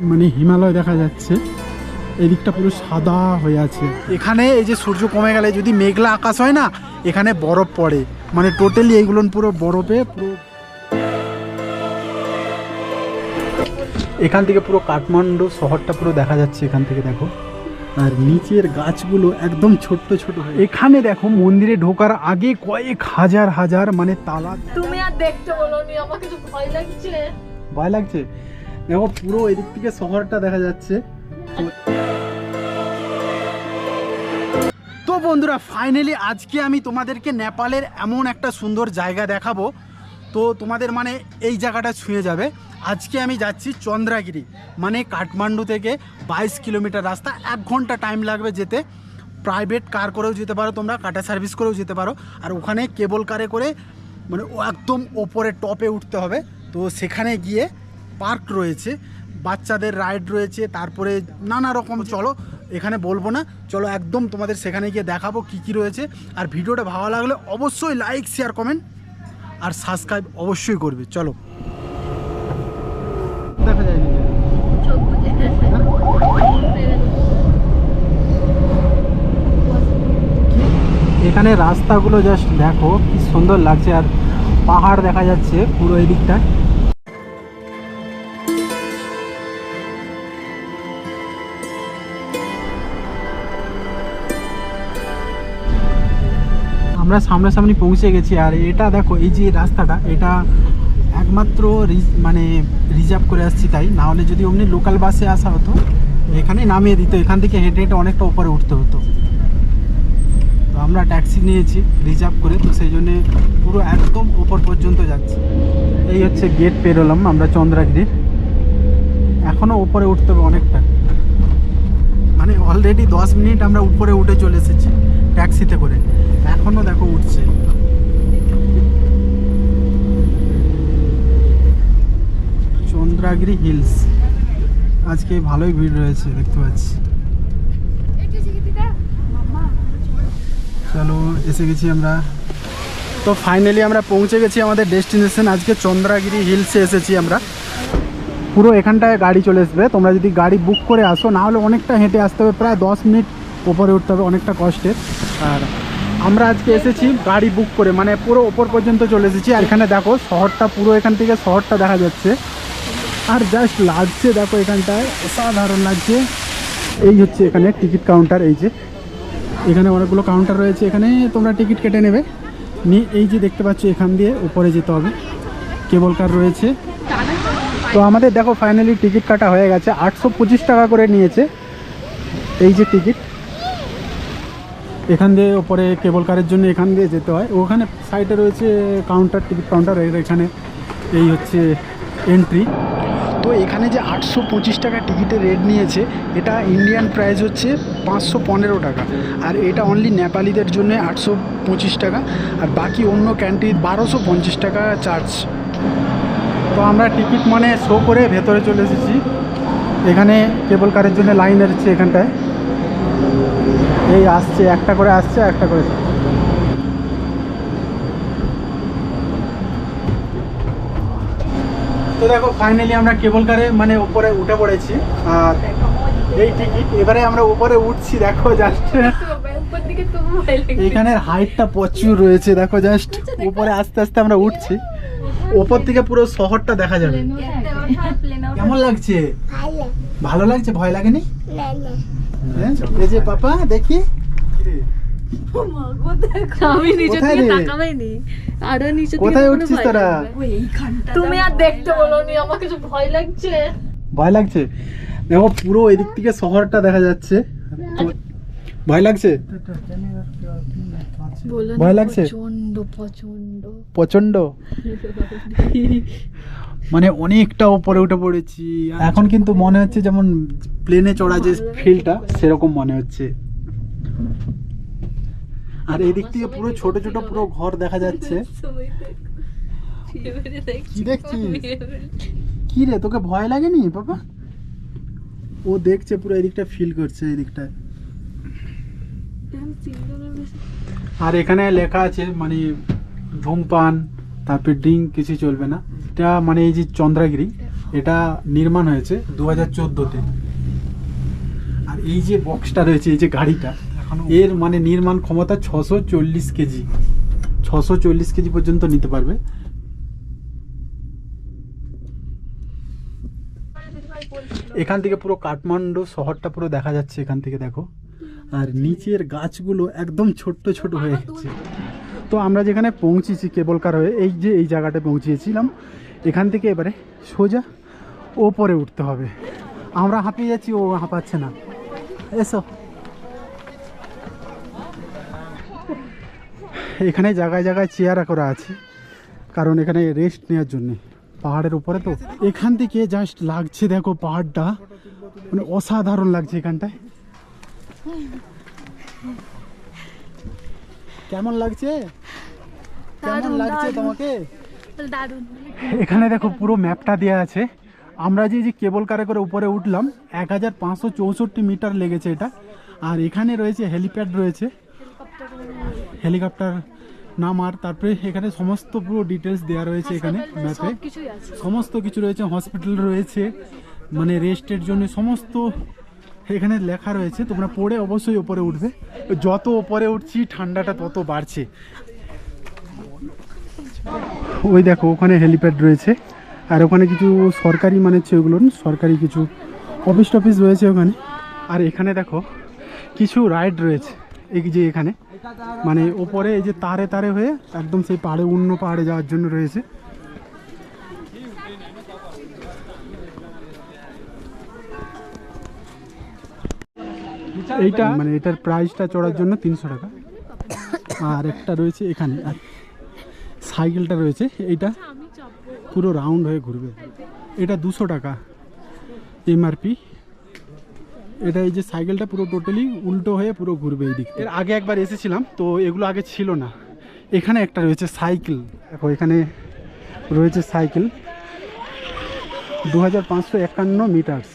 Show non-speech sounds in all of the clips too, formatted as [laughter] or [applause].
মানে হিমালয় দেখা যাচ্ছে। এদিকটা পুরো সাদা হয়ে আছে। এখানে এই যে সূর্য কমে গেলে যদি মেঘলা আকাশ হয় না এখানে বরফ পড়ে। মানে টোটালি এইগুলো পুরো বরফে পুরো এখান থেকে পুরো কাঠমান্ডু শহরটা পুরো দেখা যাচ্ছে এখান থেকে দেখো। আর নিচের গাছগুলো একদম ছোট্ট ছোট এখানে দেখো মন্দিরে ঢোকার আগে কয়েক হাজার হাজার মানে তালা তুমি আর দেখতে বলোনি আমার কিছু ভয় লাগছে। ভয় লাগছে? দেখো পুরো এদিক থেকে শহরটা দেখা যাচ্ছে। তো বন্ধুরা ফাইনালি আজকে আমি তোমাদেরকে নেপালের এমন একটা সুন্দর জায়গা দেখাবো। তো তোমাদের মানে এই জায়গাটা ছুঁয়ে যাবে। আজকে আমি যাচ্ছি চন্দ্রাগিরি মানে কাঠমান্ডু থেকে বাইশ কিলোমিটার রাস্তা, এক ঘণ্টা টাইম লাগবে যেতে। প্রাইভেট কার করেও যেতে পারো তোমরা, কাটা সার্ভিস করেও যেতে পারো। আর ওখানে কেবল কারে করে মানে একদম ওপরে টপে উঠতে হবে। তো সেখানে গিয়ে পার্ক রয়েছে, বাচ্চাদের রাইড রয়েছে, তারপরে নানা রকম, চলো, এখানে বলব না, চলো একদম তোমাদের সেখানে গিয়ে দেখাবো কি কি রয়েছে, আর ভিডিওটা ভালো লাগলে অবশ্যই লাইক শেয়ার কমেন্ট আর সাবস্ক্রাইব অবশ্যই করবে, চলো। দেখা যায় এখানে রাস্তাগুলো জাস্ট দেখো, কি সুন্দর লাগছে, আর পাহাড় দেখা যাচ্ছে পুরো এই দিকটা আমরা সামনাসামনি পৌঁছে গেছি আর এটা দেখো, এই যে রাস্তাটা, এটা একমাত্র মানে রিজার্ভ করে আসছি তাই। না হলে যদি অমনি লোকাল বাসে আসা হতো এখানে নামিয়ে দিত, এখান থেকে হেঁটে হেঁটে অনেকটা উপরে উঠতে হতো। তো আমরা ট্যাক্সি নিয়েছি রিজার্ভ করে, তো সেই জন্যে পুরো একদম ওপর পর্যন্ত যাচ্ছি। এই হচ্ছে গেট পেরোলাম আমরা চন্দ্রাগিরির এখনও উপরে উঠতে হবে অনেকটা। মানে অলরেডি দশ মিনিট আমরা উপরে উঠে চলে এসেছি। ট্যাক্সিতে করে। এখনও দেখো উঠছে। চন্দ্রাগিরি হিলস। আজকে ভালোই ভিড় রয়েছে, দেখতে পাচ্ছি। চলো, এসে গেছি আমরা। তো ফাইনালি আমরা পৌঁছে গেছি আমাদের ডেস্টিনেশন আজকে চন্দ্রাগিরি হিলসে এসেছি আমরা। পুরো এখানটায় গাড়ি চলে আসবে। তোমরা যদি গাড়ি বুক করে আসো, না হলে অনেকটা হেঁটে আসতে হবে। প্রায় দশ মিনিট ওপরে উঠতে হবে, অনেকটা কষ্টের। আর আমরা আজকে এসেছি, গাড়ি বুক করে মানে পুরো ওপর পর্যন্ত চলে এসেছি। আর এখানে দেখো, শহরটা পুরো এখান থেকে শহরটা দেখা যাচ্ছে। আর জাস্ট লাগছে, দেখো এখানটায়, অসাধারণ লাগছে। এই হচ্ছে এখানে টিকিট কাউন্টার এই যে। এখানে অনেকগুলো কাউন্টার রয়েছে। এখানে তোমরা টিকিট কেটে নেবে। নিয়ে এই যে দেখতে পাচ্ছ, এখান দিয়ে উপরে যেতে হবে। কেবল কার রয়েছে। তো আমাদের দেখো ফাইনালি টিকিট কাটা হয়ে গেছে। আটশো পঁচিশ টাকা করে নিয়েছে। এই যে টিকিট এখান দিয়ে ওপরে কেবল কারের জন্য এখান দিয়ে যেতে হয়। ওখানে সাইডে রয়েছে কাউন্টার টিকিট কাউন্টার এখানে এই হচ্ছে এন্ট্রি তো এখানে যে আটশো পঁচিশ টাকা টিকিটের রেট নিয়েছে, এটা ইন্ডিয়ান প্রাইস হচ্ছে পাঁচশো পনেরো টাকা। আর এটা অনলি নেপালিদের জন্য আটশো পঁচিশ টাকা। আর বাকি অন্য ক্যান্টিন বারোশো পঞ্চাশ টাকা চার্জ তো আমরা টিকিট মানে শো করে ভেতরে চলে এসেছি। এখানে কেবল কারের জন্য লাইন এসেছে এখানটায়। এই আসছে একটা করে আসছে একটা করে তো দেখো ফাইনালি আমরা কেবল কারে মানে উপরে উঠে পড়েছি। আর এই টিকিট এবারে আমরা উপরে উঠছি দেখো জাস্ট এখানের হাইটটা প্রচুর রয়েছে দেখো জাস্ট উপরে আস্তে আস্তে আমরা উঠছি। ওপর থেকে পুরো শহরটা দেখা যাবে। কেমন লাগছে? ভালো। লাগছে? ভয় লাগেনি? হ্যাঁ? এই যে পাপা দেখি। আমি নিচে কোথায় তাকাবাইনি আরও নিচে থেকে কোথায় উঠছিস তোরা? তুমি আর দেখতে বলোনি আমার কিছু ভয় লাগছে। ভয় লাগছে? দেখো পুরো এদিক থেকে শহরটা দেখা যাচ্ছে। ভয় লাগছে? ভয় লাগছে? প্রচণ্ড প্রচণ্ড প্রচণ্ড [laughs] মানে অনেকটা উপরে উঠে পড়েছি। এখন কিন্তু মনে হচ্ছে যেমন প্লেনে চড়া যে ফিলটা সেরকম মনে হচ্ছে। আর এদিক থেকে পুরো ছোট ছোট পুরো ঘর দেখা যাচ্ছে। কি দেখছিস? কি রে, তোকে ভয় লাগেনি, বাবা? ও দেখছে পুরো এদিকটা ফিল করছে এদিকটায় আর এখানে লেখা আছে মানে ধূমপান, তারপরে ড্রিঙ্ক কিছু চলবে না। এটা মানে এই যে চন্দ্রাগিরি এটা নির্মাণ হয়েছে দু হাজার চোদ্দোতে। আর এই যে বক্সটা রয়েছে এই যে গাড়িটা এর মানে নির্মাণ ক্ষমতা ছশো চল্লিশ কেজি। ছশো চল্লিশ কেজি পর্যন্ত নিতে পারবে। এখান থেকে পুরো কাঠমান্ডু শহরটা পুরো দেখা যাচ্ছে এখান থেকে দেখো। আর নিচের গাছগুলো একদম ছোট্ট ছোট হয়ে গেছে। তো আমরা যেখানে পৌঁছেছি কেবল কার হয়ে এই যে এই জায়গাটা পৌঁছিয়েছিলাম এখান থেকে এবারে সোজা ওপরে উঠতে হবে। আমরা হাঁপিয়ে যাচ্ছি ও হাঁপাচ্ছে না। এসো। এখানে জায়গায় জায়গায় চেয়ার করা আছে কারণ এখানে রেস্ট নেওয়ার জন্যে। পাহাড়ের উপরে তো এখান থেকে জাস্ট লাগছে দেখো পাহাড়টা। মানে অসাধারণ লাগছে এখানটায়। কেমন লাগছে? কেমন লাগছে তোমাকে? দারুণ। এখানে দেখো পুরো ম্যাপটা দেওয়া আছে। আমরা যে যে কেবল কারে করে উপরে উঠলাম এক হাজার পাঁচশো চৌষট্টি মিটার লেগেছে এটা। আর এখানে রয়েছে হেলিপ্যাড রয়েছে। হেলিকপ্টার নামার তারপরে এখানে সমস্ত পুরো ডিটেলস দেওয়া রয়েছে এখানে ম্যাপে সমস্ত কিছু রয়েছে হসপিটাল রয়েছে মানে রেস্টের জন্য সমস্ত এখানে লেখা রয়েছে। তোমরা পড়ে অবশ্যই ওপরে উঠবে। যত ওপরে উঠছি ঠান্ডাটা তত বাড়ছে। ওই দেখো, ওখানে হেলিপ্যাড রয়েছে। আর ওখানে কিছু সরকারি মানে হচ্ছে ওগুলো সরকারি কিছু অফিস টফিস রয়েছে ওখানে। আর এখানে দেখো, কিছু রাইড রয়েছে, এই যে এখানে। মানে ওপরে এই যে তারে তারে হয়ে একদম সেই পাহাড়ে অন্য পাহাড়ে যাওয়ার জন্য রয়েছে। এইটা মানে এটার প্রাইসটা চড়ার জন্য তিনশো টাকা। আর একটা রয়েছে এখানে, আর সাইকেলটা রয়েছে এইটা পুরো রাউন্ড হয়ে ঘুরবে। এটা দুশো টাকা এমআরপি এটা এই যে সাইকেলটা পুরো টোটালি উল্টো হয়ে পুরো ঘুরবে এই দিক এর আগে একবার এসেছিলাম তো এগুলো আগে ছিল না। এখানে একটা রয়েছে সাইকেল। দেখো এখানে রয়েছে সাইকেল। দু হাজার পাঁচশো একান্ন মিটার্স।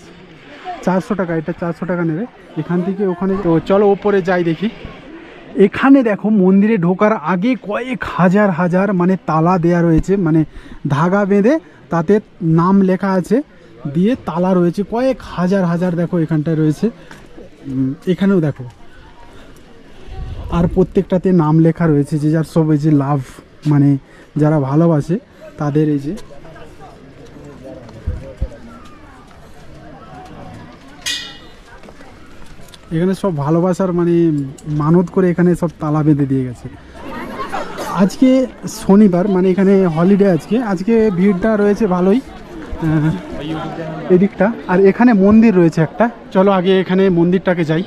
চারশো টাকা এটা চারশো টাকা নেবে। এখান থেকে ওখানে তো চলো ওপরে যাই দেখি। এখানে দেখো মন্দিরে ঢোকার আগে কয়েক হাজার হাজার মানে তালা দেয়া রয়েছে মানে ধাগা বেঁধে তাতে নাম লেখা আছে, দিয়ে তালা রয়েছে, কয়েক হাজার হাজার দেখো এখানটায় রয়েছে। এখানেও দেখো। আর প্রত্যেকটাতে নাম লেখা রয়েছে যে যার সব এই যে লাভ মানে যারা ভালোবাসে তাদের এই যে এখানে সব ভালোবাসার মানে মানত করে এখানে সব তালা বেঁধে দিয়ে গেছে। আজকে শনিবার মানে এখানে হলিডে আজকে। আজকে ভিড়টা রয়েছে ভালোই এদিকটা। আর এখানে মন্দির রয়েছে একটা। চলো আগে এখানে মন্দিরটাকে যাই।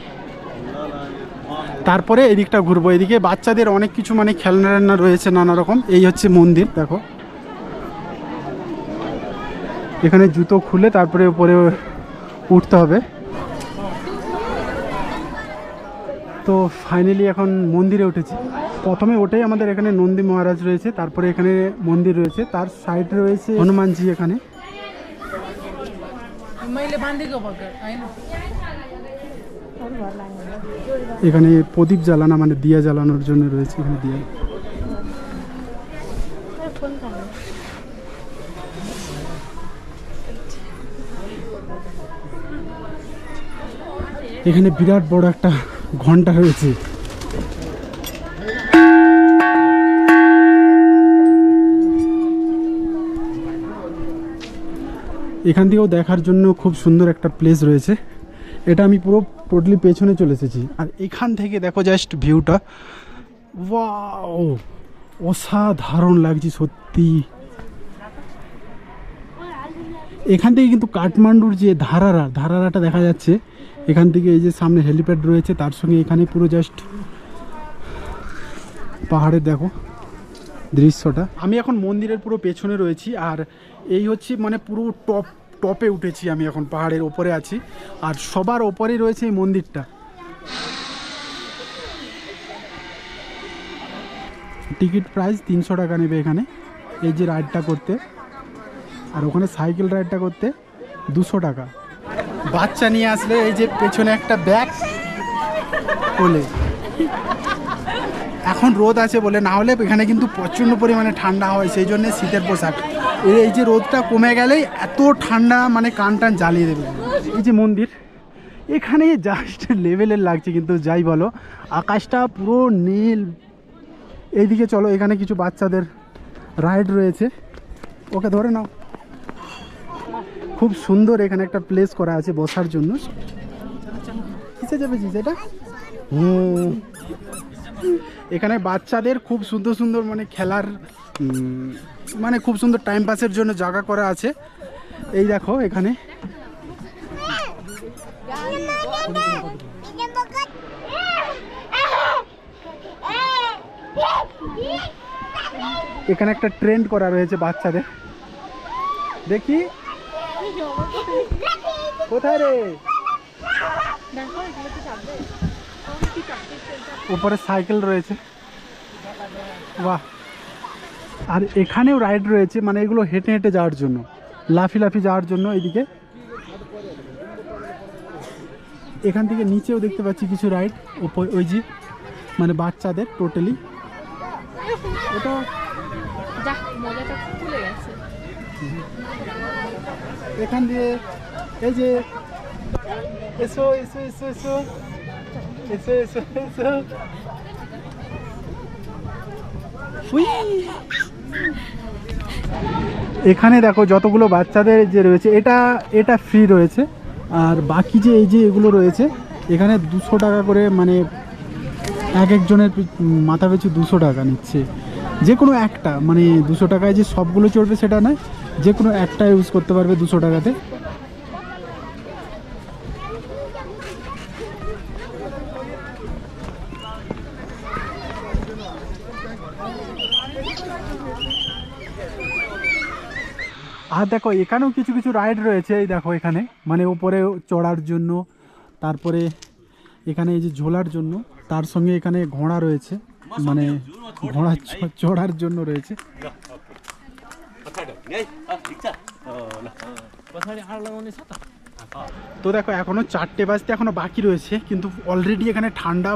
তারপরে এদিকটা ঘুরবো। এদিকে বাচ্চাদের অনেক কিছু মানে খেলনা টেলনা রয়েছে নানা রকম। এই হচ্ছে মন্দির, দেখো। এখানে জুতো খুলে তারপরে উপরে উঠতে হবে। তো ফাইনালি এখন মন্দিরে উঠেছি। প্রথমে ওটাই আমাদের এখানে নন্দী মহারাজ রয়েছে তারপরে এখানে মন্দির রয়েছে তার সাইড রয়েছে হনুমানজি এখানে। এখানে প্রদীপ জ্বালানো মানে দিয়া জ্বালানোর জন্য রয়েছে এখানে দিয়া। এখানে বিরাট বড় একটা ঘণ্টা রয়েছে এখান থেকেও দেখার জন্য খুব সুন্দর একটা প্লেস রয়েছে। এটা আমি পুরো টোটালি পেছনে চলে এসেছি। আর এখান থেকে দেখো জাস্ট ভিউটা ওয়াও অসাধারণ লাগছে সত্যি। এখান থেকে কিন্তু কাঠমান্ডুর যে ধারারা, ধারারাটা দেখা যাচ্ছে এখান থেকে এই যে সামনে হেলিপ্যাড রয়েছে, তার সঙ্গে এখানে পুরো জাস্ট পাহাড়ের দেখো দৃশ্যটা। আমি এখন মন্দিরের পুরো পেছনে রয়েছি, আর এই হচ্ছে মানে পুরো টপ টপে উঠেছি আমি এখন, পাহাড়ের ওপরে আছি, আর সবার ওপরেই রয়েছে এই মন্দিরটা। টিকিট প্রাইস তিনশো টাকা নেবে এখানে, এই যে রাইডটা করতে, আর ওখানে সাইকেল রাইডটা করতে দুশো টাকা। বাচ্চা নিয়ে আসলে এই যে পেছনে একটা ব্যাগ কোলে। এখন রোদ আছে বলে না হলে এখানে কিন্তু প্রচণ্ড পরিমাণে ঠান্ডা হয়, সেই জন্য শীতের পোশাক। এই যে রোদটা কমে গেলেই এত ঠান্ডা মানে কান টান জ্বালিয়ে দেবে। এই যে মন্দির এখানে জাস্ট লেভেলের লাগছে কিন্তু, যাই বলো। আকাশটা পুরো নীল। এইদিকে চলো, এখানে কিছু বাচ্চাদের রাইড রয়েছে। ওকে ধরে নাও। খুব সুন্দর এখানে একটা প্লেস করা আছে বসার জন্য। কিসে যাবে এটা? এখানে বাচ্চাদের খুব সুন্দর সুন্দর মানে খেলার মানে খুব সুন্দর টাইম পাসের জন্য জায়গা করা আছে। এই দেখো এখানে। এখানে একটা ট্রেন্ড করা রয়েছে বাচ্চাদের। দেখি। কোথায় রে? উপরে সাইকেল রয়েছে। বাহ। আর এখানেও রাইড রয়েছে মানে এগুলো হেঁটে হেঁটে যাওয়ার জন্য লাফি লাফি যাওয়ার জন্য এদিকে এখান থেকে নিচেও দেখতে পাচ্ছি কিছু রাইড ওই যে মানে বাচ্চাদের টোটালি। ওটা মজাটা গেছে। এখান দিয়ে, এই যে, এসো এসো এসো এসো এসো এসো এসো। এখানে দেখো যতগুলো বাচ্চাদের যে রয়েছে, এটা এটা ফ্রি রয়েছে। আর বাকি যে, এই যে এগুলো রয়েছে, এখানে দুশো টাকা করে মানে এক একজনের মাথা পিছু দুশো টাকা নিচ্ছে। যে কোনো একটা মানে দুশো টাকায় যে সবগুলো চড়বে সেটা নয় যে কোনো একটা ইউজ করতে পারবে দুশো টাকাতে। আর দেখো, এখানেও কিছু কিছু রাইড রয়েছে, এই দেখো এখানে। মানে উপরে চড়ার জন্য, তারপরে এখানে এই যে ঝোলার জন্য, তার সঙ্গে এখানে ঘোড়া রয়েছে। মানে ঘোড়া চড়ার জন্য রয়েছে। তো দেখো এখনও চারটে বাজতে এখনও বাকি রয়েছে কিন্তু অলরেডি এখানে ঠান্ডা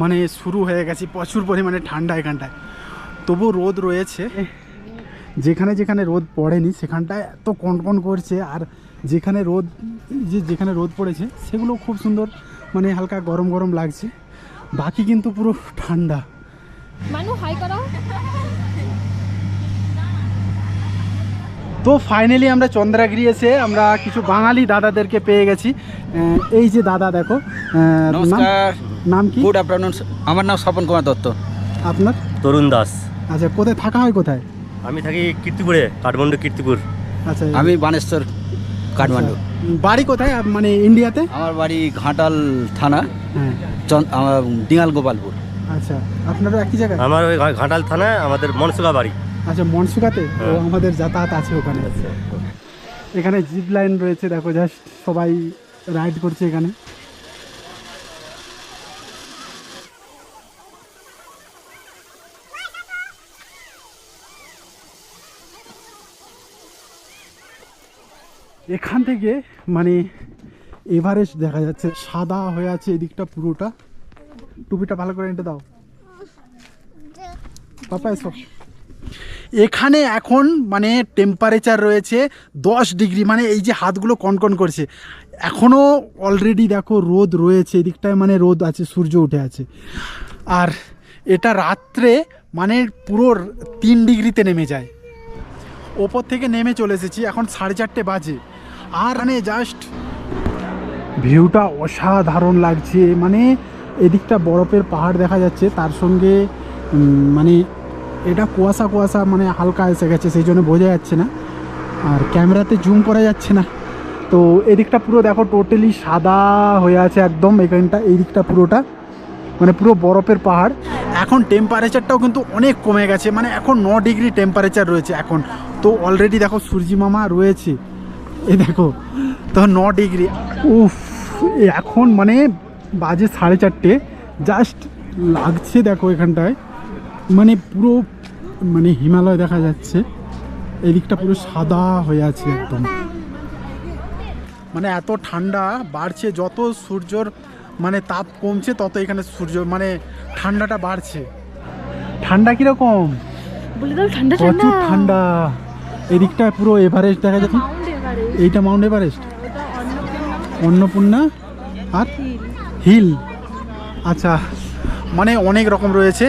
মানে শুরু হয়ে গেছে প্রচুর পরিমাণে ঠান্ডা এখানটায়। তবু রোদ রয়েছে। যেখানে যেখানে রোদ পড়েনি সেখানটায় এত কনকন করছে আর যেখানে রোদ যে যেখানে রোদ পড়েছে সেগুলো খুব সুন্দর মানে হালকা গরম গরম লাগছে। বাকি কিন্তু পুরো ঠান্ডা। মানু হাই করো। তো ফাইনালি আমরা চন্দ্রাগিরি এসে আমরা কিছু বাঙালি দাদাদেরকে পেয়ে গেছি। এই যে দাদা দেখো নমস্কার। নাম কি? গুড আফটারনুন আমার নাম স্বপন কুমার দত্ত। আপনার? তরুণ দাস। আচ্ছা কোথায় থাকা হয় কোথায়? আমি থাকি কীর্তিপুরে কাঠমান্ডু কীর্তিপুর। আচ্ছা। আমি বানেশ্বর কাঠমান্ডু। আচ্ছা, বাড়ি কোথায়? মানে ইন্ডিয়াতে আমার বাড়ি ঘাটাল থানা হ্যাঁ। চন- আমার ডিঙাল গোপালপুর। আচ্ছা আপনারও একই জায়গায়? আমার ওই ঘাটাল থানা আমাদের মনসুকা বাড়ি। আচ্ছা মনসুকাতে ও হ্যাঁ। আমাদের যাতায়াত আছে ওখানে। এখানে জিপ লাইন রয়েছে দেখো জাস্ট সবাই রাইড করছে এখানে। এখান থেকে মানে এভারেস্ট দেখা যাচ্ছে। সাদা হয়ে আছে এদিকটা পুরোটা। টুপিটা ভালো করে এঁটে দাও। পাপা এসো এখানে এখন মানে টেম্পারেচার রয়েছে দশ ডিগ্রি মানে এই যে হাতগুলো কনকন করছে। এখনও অলরেডি দেখো রোদ রয়েছে, এদিকটায় মানে রোদ আছে, সূর্য উঠে আছে। আর এটা রাত্রে মানে পুরো তিন ডিগ্রিতে নেমে যায়। ওপর থেকে নেমে চলে এসেছি, এখন সাড়ে চারটে বাজে। আর মানে জাস্ট ভিউটা অসাধারণ লাগছে মানে এদিকটা বরফের পাহাড় দেখা যাচ্ছে, তার সঙ্গে মানে এটা কুয়াশা কুয়াশা মানে হালকা এসে গেছে, সেই জন্য বোঝা যাচ্ছে না। আর ক্যামেরাতে জুম করা যাচ্ছে না। তো এদিকটা পুরো দেখো টোটালি সাদা হয়ে আছে একদম, এখানটা এই দিকটা পুরোটা। মানে পুরো বরফের পাহাড়। এখন টেম্পারেচারটাও কিন্তু অনেক কমে গেছে মানে এখন ন ডিগ্রি টেম্পারেচার রয়েছে এখন। তো অলরেডি দেখো সূর্যি মামা রয়েছে। এই দেখো, তো ন ডিগ্রি উফ, এখন মানে বাজে সাড়ে চারটে। জাস্ট লাগছে দেখো এখানটায়। মানে পুরো মানে হিমালয় দেখা যাচ্ছে। এদিকটা পুরো সাদা হয়ে আছে একদম। মানে এত ঠান্ডা বাড়ছে যত সূর্যর মানে তাপ কমছে তত এখানে সূর্য মানে ঠান্ডাটা বাড়ছে। ঠান্ডা কীরকম? প্রচুর ঠান্ডা। এদিকটা পুরো এভারেস্ট দেখা যাচ্ছে। এইটা মাউন্ট এভারেস্ট অন্নপূর্ণা। আর? হিল আচ্ছা। মানে অনেক রকম রয়েছে।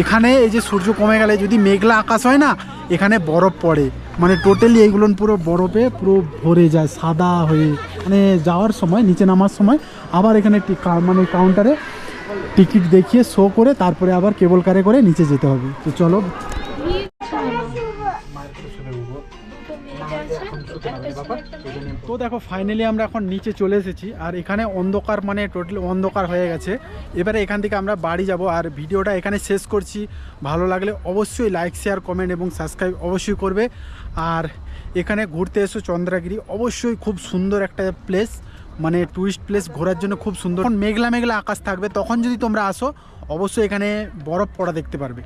এখানে এই যে সূর্য কমে গেলে যদি মেঘলা আকাশ হয় না, এখানে বরফ পড়ে। মানে টোটালি এইগুলো পুরো বরফে পুরো ভরে যায়, সাদা হয়ে। মানে যাওয়ার সময়, নিচে নামার সময়। আবার এখানে মানে কাউন্টারে টিকিট দেখিয়ে শো করে, তারপরে আবার কেবল কারে করে নিচে যেতে হবে। তো চলো তো দেখো ফাইনালি আমরা এখন নিচে চলে এসেছি আর এখানে অন্ধকার মানে টোটাল অন্ধকার হয়ে গেছে। এবারে এখান থেকে আমরা বাড়ি যাব আর ভিডিওটা এখানে শেষ করছি। ভালো লাগলে অবশ্যই লাইক শেয়ার কমেন্ট এবং সাবস্ক্রাইব অবশ্যই করবে। আর এখানে ঘুরতে এসো চন্দ্রাগিরি অবশ্যই খুব সুন্দর একটা প্লেস মানে টুরিস্ট প্লেস ঘোরার জন্য খুব সুন্দর। মেঘলা মেঘলা আকাশ থাকবে তখন যদি তোমরা আসো অবশ্যই এখানে বরফ পড়া দেখতে পারবে।